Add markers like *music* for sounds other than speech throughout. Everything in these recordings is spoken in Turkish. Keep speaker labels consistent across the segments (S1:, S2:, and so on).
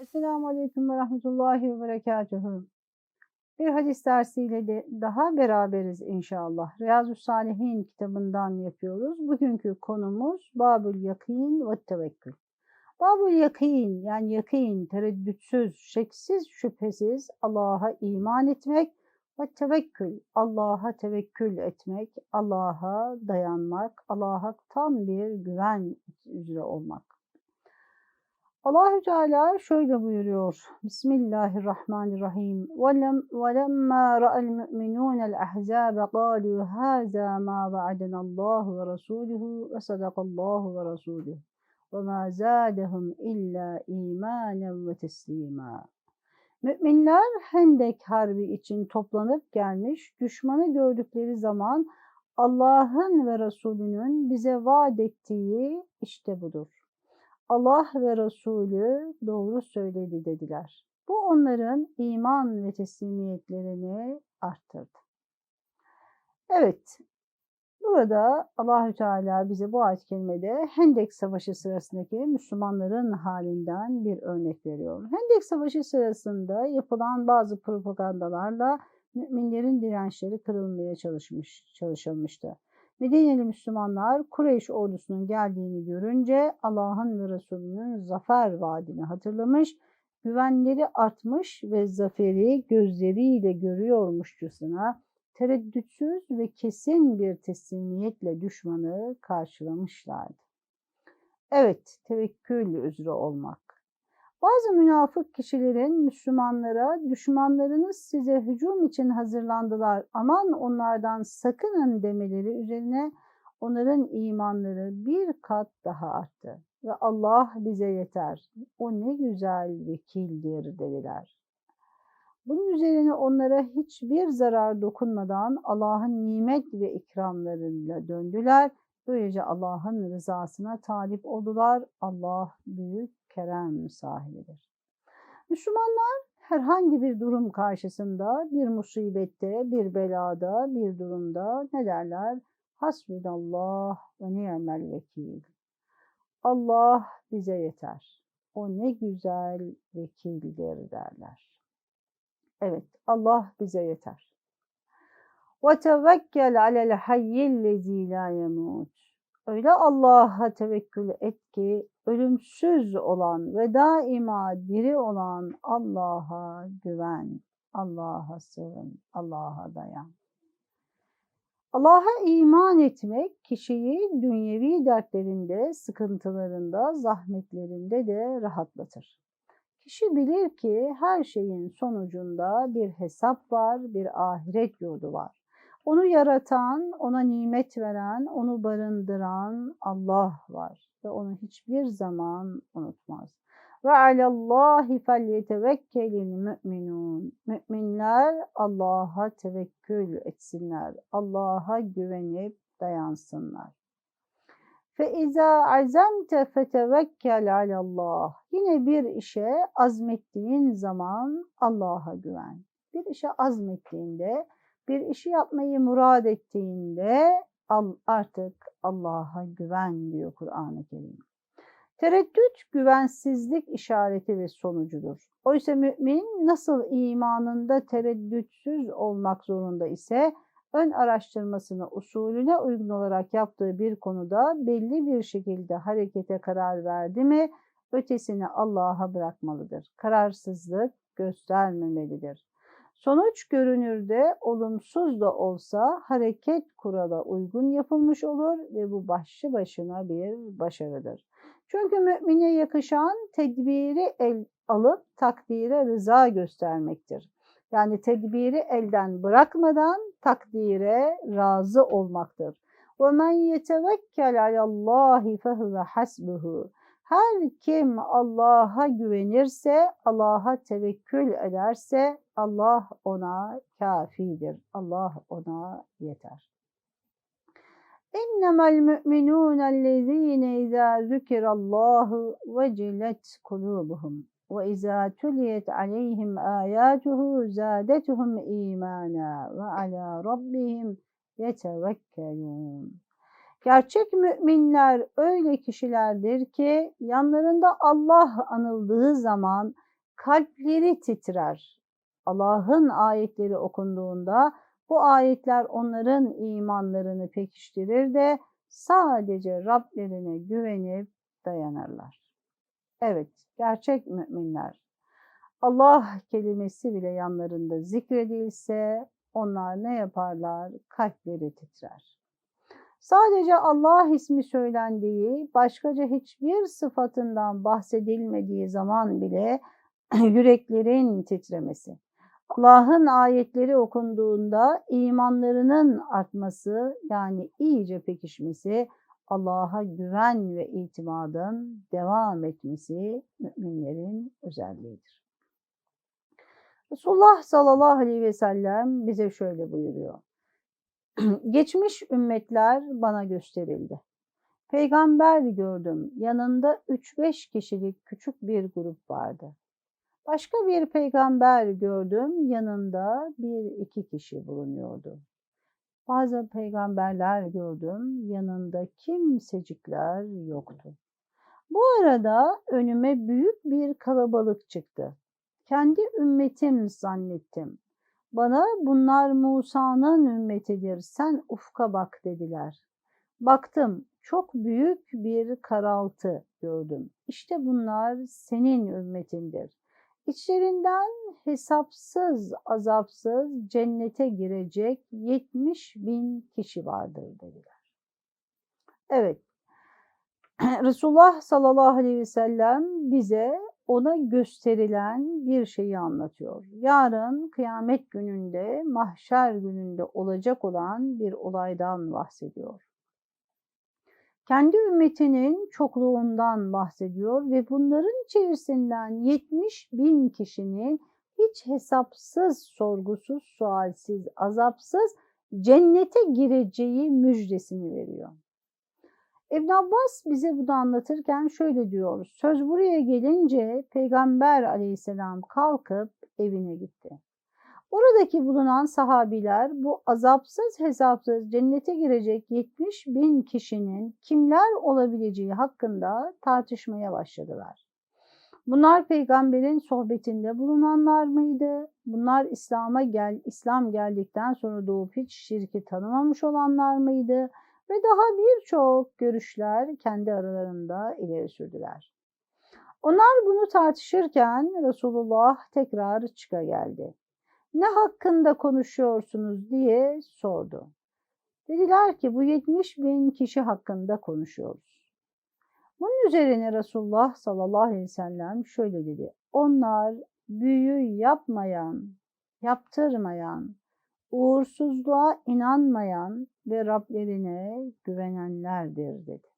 S1: Esselamu Aleyküm ve Rahmetullahi ve Berekatuhu. Bir hadis dersiyle de daha beraberiz inşallah. Riyazu Salihin kitabından yapıyoruz. Bugünkü konumuz Babül Yakin ve Tevekkül. Babül Yakin yani yakin, tereddütsüz, şeksiz, şüphesiz Allah'a iman etmek ve tevekkül, Allah'a tevekkül etmek, Allah'a dayanmak, Allah'a tam bir güven üzere olmak. Allahü Teala şöyle buyuruyor. Bismillahirrahmanirrahim. وَلَمَّا رَأَى الْمُؤْمِنُونَ الْأَحْزَابَ قَالُوا هَذَا مَا وَعَدَنَا اللّٰهُ وَرَسُولُهُ وَصَدَقَ اللّٰهُ وَرَسُولُهُ وَمَا زَادَهُمْ إِلَّا إِيمَانًا وَتَسْلِيمًا Müminler Hendek Harbi için toplanıp gelmiş, düşmanı gördükleri zaman Allah'ın ve Resulünün bize vaat ettiği işte budur. Allah ve Resulü doğru söyledi dediler. Bu onların iman ve teslimiyetlerini arttırdı. Evet, burada Allahü Teala bize bu ayet kerimede Hendek Savaşı sırasındaki Müslümanların halinden bir örnek veriyor. Hendek Savaşı sırasında yapılan bazı propagandalarla müminlerin dirençleri kırılmaya çalışmış, çalışılmıştı. Medineli Müslümanlar Kureyş ordusunun geldiğini görünce Allah'ın ve Resulünün zafer vaadini hatırlamış, güvenleri artmış ve zaferi gözleriyle görüyormuşçasına tereddütsüz ve kesin bir teslimiyetle düşmanı karşılamışlardı. Evet, tevekkül üzere olmak. Bazı münafık kişilerin Müslümanlara düşmanlarınız size hücum için hazırlandılar aman onlardan sakının demeleri üzerine onların imanları bir kat daha arttı. Ve Allah bize yeter. O ne güzel vekildir dediler. Bunun üzerine onlara hiçbir zarar dokunmadan Allah'ın nimet ve ikramlarıyla döndüler. Böylece Allah'ın rızasına talip oldular. Allah büyük kerem sahibidir. Müslümanlar herhangi bir durum karşısında, bir musibette, bir belada, bir durumda ne derler? Hasbunallah ve ni'mel vekil. Allah bize yeter. O ne güzel vekildir derler. Evet, Allah bize yeter. Ve tevekkel alel hayyillezî la yemut. Öyle Allah'a tevekkül et ki ölümsüz olan ve daima diri olan Allah'a güven, Allah'a sığın, Allah'a dayan. Allah'a iman etmek kişiyi dünyevi dertlerinde, sıkıntılarında, zahmetlerinde de rahatlatır. Kişi bilir ki her şeyin sonucunda bir hesap var, bir ahiret yurdu var. Onu yaratan, ona nimet veren, onu barındıran Allah var ve onu hiçbir zaman unutmaz. Ve alallahi felyetevekkelil müminun. Müminler Allah'a tevekkül etsinler. Allah'a güvenip dayansınlar. Fe izâ azemte fetevekkel alallah. Yine bir işe azmettiğin zaman Allah'a güven. Bir işe azmettiğinde bir işi yapmayı murad ettiğinde artık Allah'a güven diyor Kur'an-ı Kerim. Tereddüt güvensizlik işareti ve sonucudur. Oysa mümin nasıl imanında tereddütsüz olmak zorunda ise ön araştırmasını usulüne uygun olarak yaptığı bir konuda belli bir şekilde harekete karar verdi mi ötesini Allah'a bırakmalıdır. Kararsızlık göstermemelidir. Sonuç görünürde olumsuz da olsa hareket kurala uygun yapılmış olur ve bu başlı başına bir başarıdır. Çünkü mümine yakışan tedbiri el alıp takdire rıza göstermektir. Yani tedbiri elden bırakmadan takdire razı olmaktır. وَمَنْ يَتَوَكَّلْ عَلَى اللّٰهِ فَهُوَ حَسْبُهُ her kim Allah'a güvenirse, Allah'a tevekkül ederse Allah ona kafidir. Allah ona yeter. İnnemel müminûnellezîne izâ zükirallâhu vecilet kulûbuhum ve izâ tuliyet aleyhim âyâtuhu zâdetuhum îmâna ve alâ rabbihim yetevekkelûn. Gerçek müminler öyle kişilerdir ki yanlarında Allah anıldığı zaman kalpleri titrer. Allah'ın ayetleri okunduğunda bu ayetler onların imanlarını pekiştirir de sadece Rablerine güvenip dayanırlar. Evet, gerçek müminler. Allah kelimesi bile yanlarında zikredilse onlar ne yaparlar? Kalpleri titrer. Sadece Allah ismi söylendiği, başkaca hiçbir sıfatından bahsedilmediği zaman bile *clears throat* yüreklerin titremesi. Allah'ın ayetleri okunduğunda imanlarının artması yani iyice pekişmesi, Allah'a güven ve itimadın devam etmesi müminlerin özelliğidir. Resulullah sallallahu aleyhi ve sellem bize şöyle buyuruyor. *clears throat* Geçmiş ümmetler bana gösterildi. Peygamber gördüm. Yanında 3-5 kişilik küçük bir grup vardı. Başka bir peygamber gördüm. Yanında bir iki kişi bulunuyordu. Bazı peygamberler gördüm. Yanında kimsecikler yoktu. Bu arada önüme büyük bir kalabalık çıktı. Kendi ümmetim zannettim. Bana bunlar Musa'nın ümmetidir, sen ufka bak dediler. Baktım, çok büyük bir karaltı gördüm. İşte bunlar senin ümmetindir. İçlerinden hesapsız, azapsız cennete girecek 70 bin kişi vardır dediler. Evet, *clears throat* Resulullah sallallahu aleyhi ve sellem bize ona gösterilen bir şeyi anlatıyor. Yarın kıyamet gününde, mahşer gününde olacak olan bir olaydan bahsediyor. Kendi ümmetinin çokluğundan bahsediyor ve bunların içerisinden 70 bin kişinin hiç hesapsız, sorgusuz, sualsiz, azapsız cennete gireceği müjdesini veriyor. İbn Abbas bize bunu anlatırken şöyle diyor. Söz buraya gelince Peygamber aleyhisselam kalkıp evine gitti. Oradaki bulunan sahabiler bu azapsız hesapsız cennete girecek 70 bin kişinin kimler olabileceği hakkında tartışmaya başladılar. Bunlar peygamberin sohbetinde bulunanlar mıydı? Bunlar İslam'a gel İslam geldikten sonra doğup hiç şirki tanımamış olanlar mıydı? Ve daha birçok görüşler kendi aralarında ileri sürdüler. Onlar bunu tartışırken Resulullah tekrar çıka geldi. Ne hakkında konuşuyorsunuz diye sordu. Dediler ki bu 70 bin kişi hakkında konuşuyoruz. Bunun üzerine Resulullah sallallahu aleyhi ve sellem şöyle dedi. Onlar büyü yapmayan, yaptırmayan, uğursuzluğa inanmayan ve Rablerine güvenenlerdir dedi.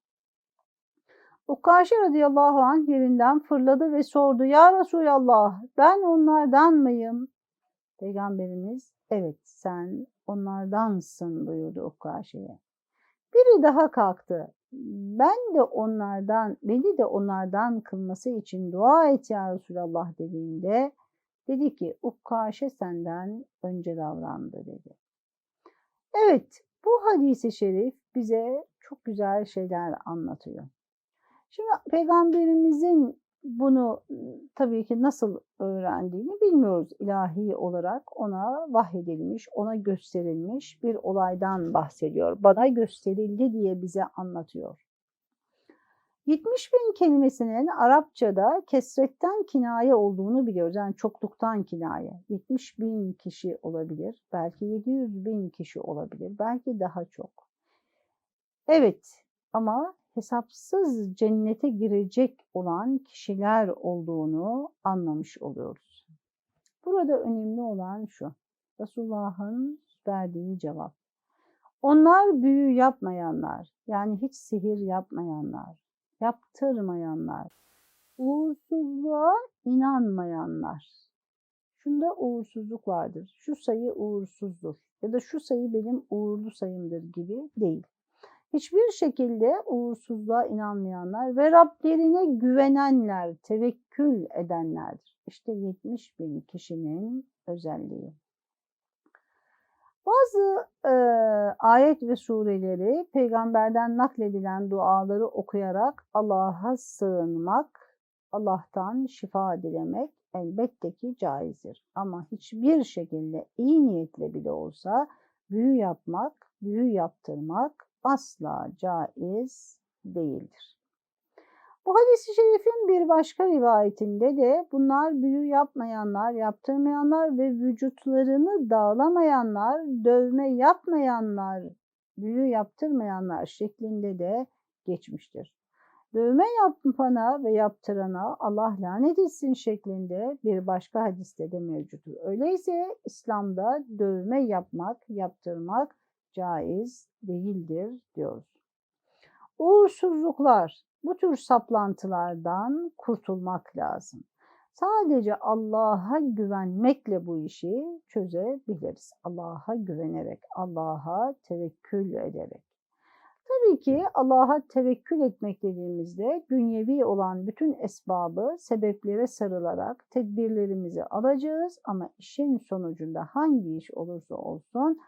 S1: Ukkaşe radıyallahu anh yerinden fırladı ve sordu. Ya Resulallah ben onlardan mıyım? Peygamberimiz evet sen onlardansın buyurdu Ukkaşe'ye. Biri daha kalktı. Ben de onlardan, beni de onlardan kılması için dua et ya Resulallah dediğinde Dedi ki Ukkaşe senden önce davrandı dedi. Evet bu hadisi şerif bize çok güzel şeyler anlatıyor. Şimdi peygamberimizin bunu tabii ki nasıl öğrendiğini bilmiyoruz. İlahi olarak ona vahyedilmiş, ona gösterilmiş bir olaydan bahsediyor. Bana gösterildi diye bize anlatıyor. 70 bin kelimesinin Arapçada kesretten kinaye olduğunu biliyoruz. Yani çokluktan kinaye. 70 bin kişi olabilir. Belki 700 bin kişi olabilir. Belki daha çok. Evet ama hesapsız cennete girecek olan kişiler olduğunu anlamış oluyoruz. Burada önemli olan şu. Resulullah'ın verdiği cevap. Onlar büyü yapmayanlar, yani hiç sihir yapmayanlar, yaptırmayanlar, uğursuzluğa inanmayanlar. Şunda uğursuzluk vardır. Şu sayı uğursuzdur ya da şu sayı benim uğurlu sayımdır gibi değil. Hiçbir şekilde uğursuzluğa inanmayanlar ve Rablerine güvenenler, tevekkül edenlerdir. İşte 70 bin kişinin özelliği. Bazı e, ayet ve sureleri peygamberden nakledilen duaları okuyarak Allah'a sığınmak, Allah'tan şifa dilemek elbette ki caizdir. Ama hiçbir şekilde iyi niyetle bile olsa büyü yapmak, büyü yaptırmak asla caiz değildir. Bu hadis-i şerifin bir başka rivayetinde de bunlar büyü yapmayanlar, yaptırmayanlar ve vücutlarını dağlamayanlar, dövme yapmayanlar, büyü yaptırmayanlar şeklinde de geçmiştir. Dövme yapana ve yaptırana Allah lanet etsin şeklinde bir başka hadiste de mevcuttur. Öyleyse İslam'da dövme yapmak, yaptırmak caiz değildir diyoruz. Uğursuzluklar, bu tür saplantılardan kurtulmak lazım. Sadece Allah'a güvenmekle bu işi çözebiliriz. Allah'a güvenerek, Allah'a tevekkül ederek. Tabii ki Allah'a tevekkül etmek dediğimizde dünyevi olan bütün esbabı sebeplere sarılarak tedbirlerimizi alacağız ama işin sonucunda hangi iş olursa olsun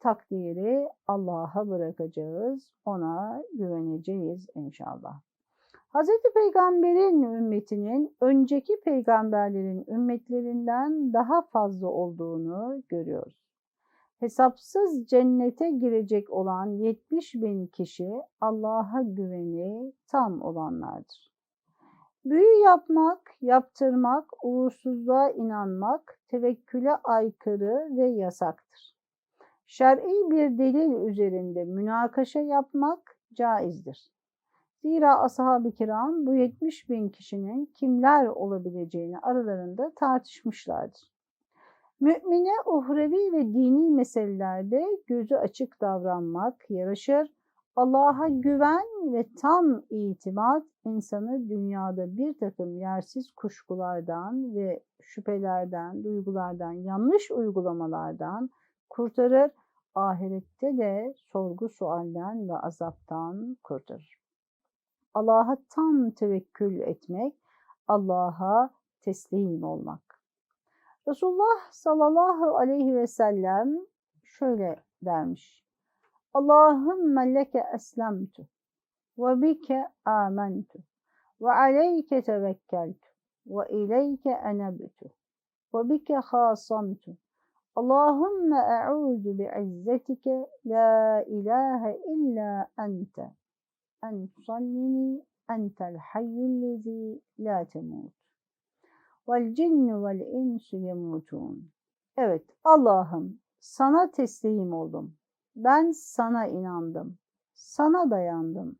S1: takdiri Allah'a bırakacağız, ona güveneceğiz inşallah. Hz. Peygamber'in ümmetinin önceki peygamberlerin ümmetlerinden daha fazla olduğunu görüyoruz. Hesapsız cennete girecek olan 70 bin kişi Allah'a güveni tam olanlardır. Büyü yapmak, yaptırmak, uğursuzluğa inanmak tevekküle aykırı ve yasaktır. Şer'i bir delil üzerinde münakaşa yapmak caizdir. Zira ashab-ı kiram bu 70 bin kişinin kimler olabileceğini aralarında tartışmışlardır. Mümine uhrevi ve dini meselelerde gözü açık davranmak yaraşır. Allah'a güven ve tam itimat insanı dünyada bir takım yersiz kuşkulardan ve şüphelerden, duygulardan, yanlış uygulamalardan kurtarır. Ahirette de sorgu sualden ve azaptan kurtarır. Allah'a tam tevekkül etmek, Allah'a teslim olmak. Resulullah sallallahu aleyhi ve sellem şöyle dermiş. Allahümme leke eslemtu ve bike amentu ve aleyke tevekkeltu ve ileyke enebtu ve bike hasamtu. Allahümme e'udu bi'izzetike la ilahe illa ente en tusallini entel hayyüllezi la temut. Vel cinnu vel insu yemutun. Evet Allah'ım sana teslim oldum. Ben sana inandım. Sana dayandım.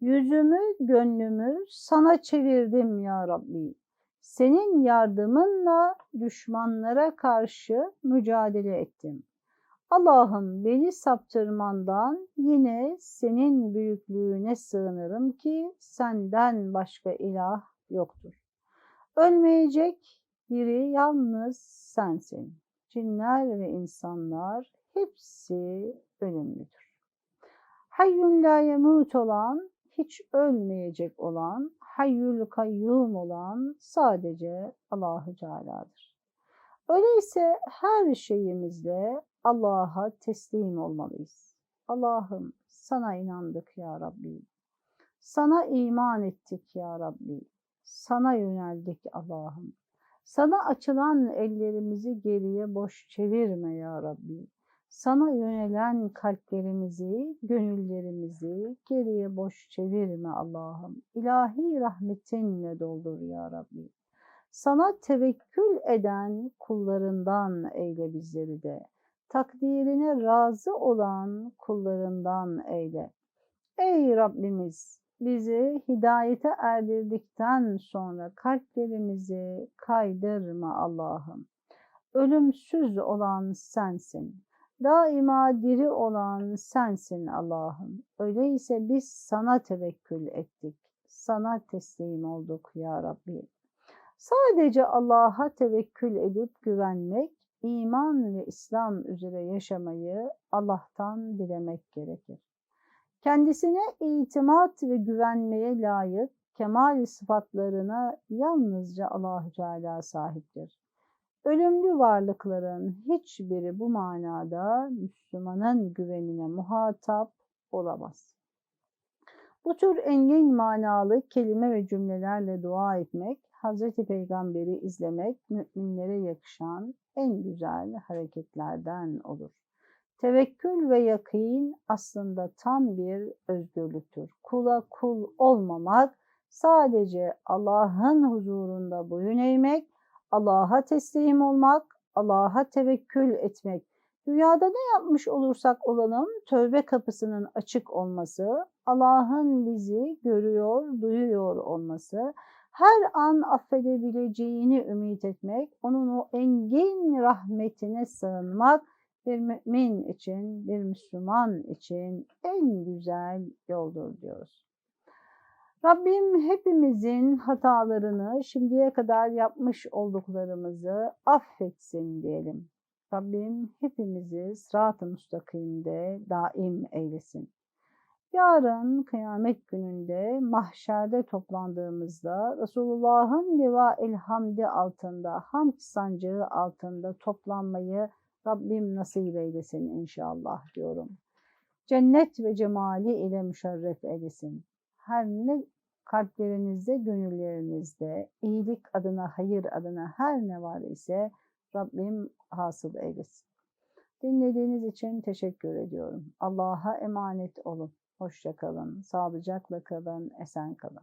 S1: Yüzümü, gönlümü sana çevirdim ya Rabbi. Senin yardımınla düşmanlara karşı mücadele ettim. Allah'ım beni saptırmandan yine senin büyüklüğüne sığınırım ki senden başka ilah yoktur. Ölmeyecek biri yalnız sensin. Cinler ve insanlar hepsi ölümlüdür. Hayyun la yemut olan, hiç ölmeyecek olan, hayyül kayyum olan sadece Allahu Teala'dır. Öyleyse her şeyimizle Allah'a teslim olmalıyız. Allah'ım sana inandık ya Rabbi. Sana iman ettik ya Rabbi. Sana yöneldik Allah'ım. Sana açılan ellerimizi geriye boş çevirme ya Rabbi. Sana yönelen kalplerimizi, gönüllerimizi geriye boş çevirme Allah'ım. İlahi rahmetinle doldur ya Rabbi. Sana tevekkül eden kullarından eyle bizleri de. Takdirine razı olan kullarından eyle. Ey Rabbimiz bizi hidayete erdirdikten sonra kalplerimizi kaydırma Allah'ım. Ölümsüz olan sensin. Daima diri olan sensin Allah'ım. Öyleyse biz sana tevekkül ettik. Sana teslim olduk ya Rabbi. Sadece Allah'a tevekkül edip güvenmek, iman ve İslam üzere yaşamayı Allah'tan dilemek gerekir. Kendisine itimat ve güvenmeye layık kemal sıfatlarına yalnızca Allahü Teala sahiptir. Ölümlü varlıkların hiçbiri bu manada Müslümanın güvenine muhatap olamaz. Bu tür engin manalı kelime ve cümlelerle dua etmek, Hazreti Peygamber'i izlemek müminlere yakışan en güzel hareketlerden olur. Tevekkül ve yakin aslında tam bir özgürlüktür. Kula kul olmamak, sadece Allah'ın huzurunda boyun eğmek, Allah'a teslim olmak, Allah'a tevekkül etmek. Dünyada ne yapmış olursak olalım tövbe kapısının açık olması, Allah'ın bizi görüyor, duyuyor olması, her an affedebileceğini ümit etmek, onun o engin rahmetine sığınmak bir mümin için, bir Müslüman için en güzel yoldur diyoruz. Rabbim hepimizin hatalarını, şimdiye kadar yapmış olduklarımızı affetsin diyelim. Rabbim hepimizi sırat-ı müstakimde daim eylesin. Yarın kıyamet gününde mahşerde toplandığımızda Resulullah'ın liva elhamdi altında, hamd sancağı altında toplanmayı Rabbim nasip eylesin inşallah diyorum. Cennet ve cemali ile müşerref eylesin. Her ne kalplerinizde, gönüllerinizde, iyilik adına, hayır adına her ne var ise Rabbim hasıl eylesin. Dinlediğiniz için teşekkür ediyorum. Allah'a emanet olun. Hoşça kalın, sağlıcakla kalın, esen kalın.